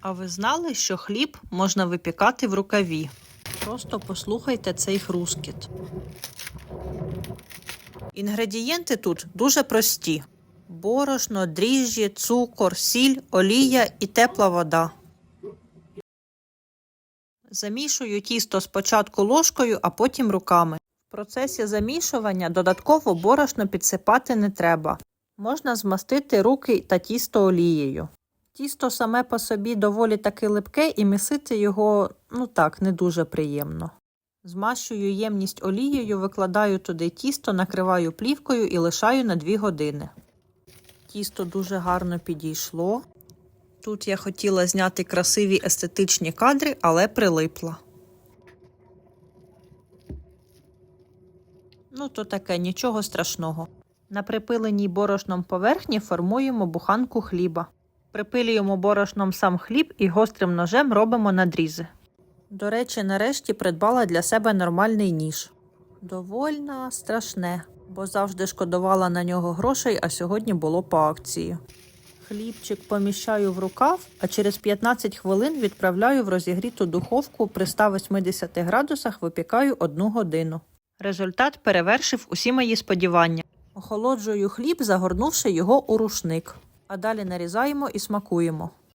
А ви знали, що хліб можна випікати в рукаві? Просто послухайте цей хрускіт. Інгредієнти тут дуже прості: борошно, дріжджі, цукор, сіль, олія і тепла вода. Замішую тісто спочатку ложкою, а потім руками. В процесі замішування додатково борошно підсипати не треба. Можна змастити руки та тісто олією. Тісто саме по собі доволі таки липке і місити його, ну так, не дуже приємно. Змащую ємність олією, викладаю туди тісто, накриваю плівкою і лишаю на 2 години. Тісто дуже гарно підійшло. Тут я хотіла зняти красиві естетичні кадри, але прилипла. Ну, то таке, нічого страшного. На припиленій борошном поверхні формуємо буханку хліба. Припилюємо борошном сам хліб і гострим ножем робимо надрізи. До речі, нарешті придбала для себе нормальний ніж. Довольна, страшне, бо завжди шкодувала на нього грошей, а сьогодні було по акції. Хлібчик поміщаю в рукав, а через 15 хвилин відправляю в розігріту духовку при 180 градусах випікаю 1 годину. Результат перевершив усі мої сподівання. Охолоджую хліб, загорнувши його у рушник. А далі нарізаємо і смакуємо.